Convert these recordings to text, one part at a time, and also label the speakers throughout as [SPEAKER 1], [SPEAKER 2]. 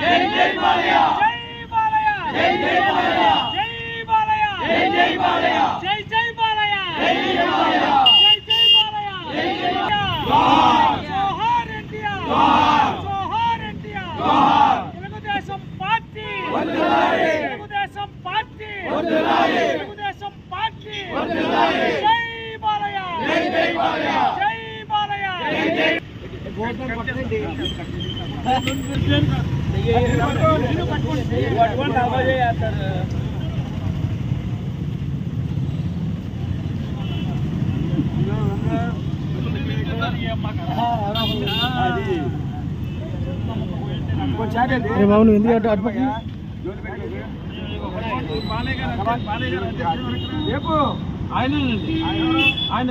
[SPEAKER 1] జై
[SPEAKER 2] జై బాలయ్య
[SPEAKER 1] జై
[SPEAKER 2] జై బాలయ్య
[SPEAKER 1] జై బాబు
[SPEAKER 2] ఎందుకు అడ్డుపడి రేపు ఆయన ఆయన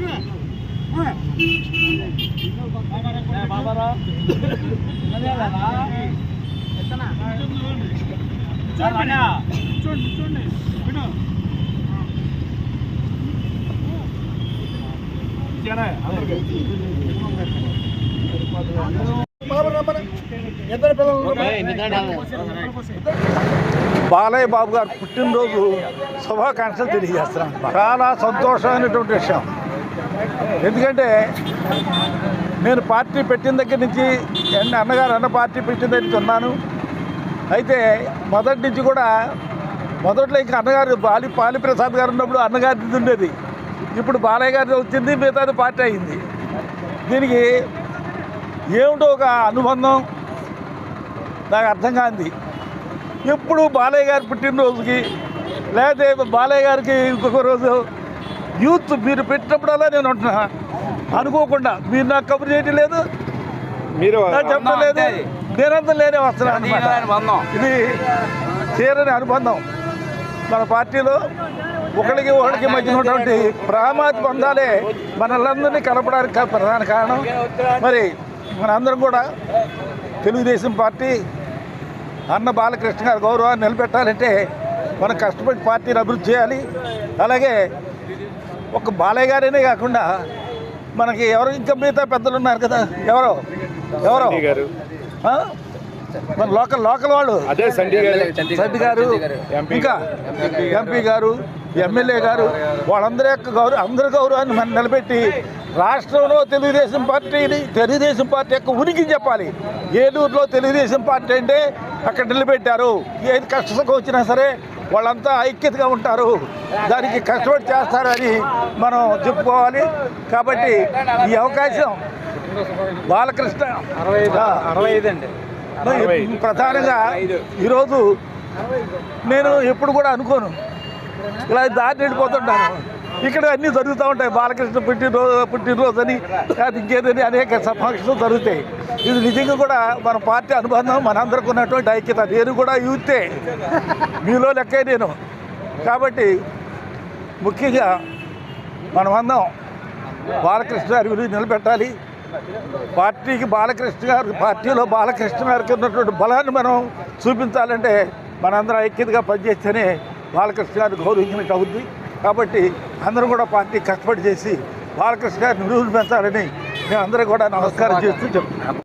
[SPEAKER 2] బాలయ్య
[SPEAKER 3] బాబు
[SPEAKER 4] గారు పుట్టినరోజు శుభాకాంక్షలు తెలియజేస్తున్నాను. చాలా సంతోషమైనటువంటి విషయం. ఎందుకంటే నేను పార్టీ పెట్టిన దగ్గర నుంచి ఎన్న అన్నగారు అన్న పార్టీ పెట్టిన దగ్గర నుంచి ఉన్నాను. అయితే మొదటి నుంచి కూడా మొదట్లో ఇంకా అన్నగారు బాలి బాలిప్రసాద్ గారు ఉన్నప్పుడు అన్నగారిది ఉండేది. ఇప్పుడు బాలయ్య గారిది వచ్చింది మిగతాది పార్టీ అయింది. దీనికి ఏమిటో ఒక అనుబంధం నాకు అర్థం కాంది. ఎప్పుడు బాలయ్య గారు పుట్టినరోజుకి లేకపోతే బాలయ్య గారికి ఇంకొక రోజు యూత్ మీరు పెట్టినప్పుడల్లా నేను ఉంటున్నా. అనుకోకుండా మీరు నాకు కబురు చేయటం లేదు.
[SPEAKER 5] మీరు
[SPEAKER 4] చెప్పలేదు నేనంతా లేనే వస్తున్నాను. ఇది తీరని అనుబంధం. మన పార్టీలో ఒకరికి ఒకరికి మధ్య ఉన్నటువంటి ప్రామాతి బంధాలే మనల్లందరినీ కలపడానికి ప్రధాన కారణం. మరి మనందరం కూడా తెలుగుదేశం పార్టీ అన్న బాలకృష్ణ గారి గౌరవాన్ని నిలబెట్టాలంటే మనం కష్టపడి పార్టీని అభివృద్ధి చేయాలి. అలాగే ఒక బాలయ్య గారేనే కాకుండా మనకి ఎవరు ఇంకా మిగతా పెద్దలు ఉన్నారు కదా? ఎవరో? ఎవరో? మన లోకల్ లోకల్ వాళ్ళు.
[SPEAKER 5] అదే సండి గారు.
[SPEAKER 4] సడ్డి గారు. ఇంకా ఎంపీ గారు ఎమ్మెల్యే గారు వాళ్ళందరి యొక్క గౌరవ అందరి గౌరవాన్ని మనం నిలబెట్టి రాష్ట్రంలో తెలుగుదేశం పార్టీని తెలుగుదేశం పార్టీ యొక్క ఉనికి చెప్పాలి. ఏలూరులో తెలుగుదేశం పార్టీ అంటే అక్కడ నిలబెట్టారు. ఏది కష్ట సుఖం వచ్చినా సరే వాళ్ళంతా ఐక్యతగా ఉంటారు. దానికి కష్టపడి చేస్తారని మనం చెప్పుకోవాలి. కాబట్టి ఈ అవకాశం బాలకృష్ణ
[SPEAKER 5] అరవై ఐదు అండి.
[SPEAKER 4] ప్రధానంగా ఈరోజు నేను ఎప్పుడు కూడా అనుకోను. ఇలా దారి వెళ్ళిపోతుంటాను ఇక్కడ అన్నీ జరుగుతూ ఉంటాయి. బాలకృష్ణ పుట్టినరోజు పుట్టినరోజు అని ఇంకేదని అనేక ఫంక్షన్లు జరుగుతాయి. ఇది నిజంగా కూడా మన పార్టీ అనుబంధం మనందరికి ఉన్నటువంటి ఐక్యత. నేను కూడా యూతే. మీలో లెక్కే నేను. కాబట్టి ముఖ్యంగా మనమందరం బాలకృష్ణ గారి గురించి నిలబెట్టాలి. పార్టీకి బాలకృష్ణ గారు పార్టీలో బాలకృష్ణ గారికి ఉన్నటువంటి బలాన్ని మనం చూపించాలంటే మనందరం ఐక్యతగా పనిచేస్తేనే బాలకృష్ణ గారిని గౌరవించినట్టు అవుద్ది. కాబట్టి అందరూ కూడా పార్టీ కష్టపడి చేసి బాలకృష్ణ గారిని నిరూపించాలని మేము అందరూ కూడా నమస్కారం చేస్తూ చెప్తున్నాం.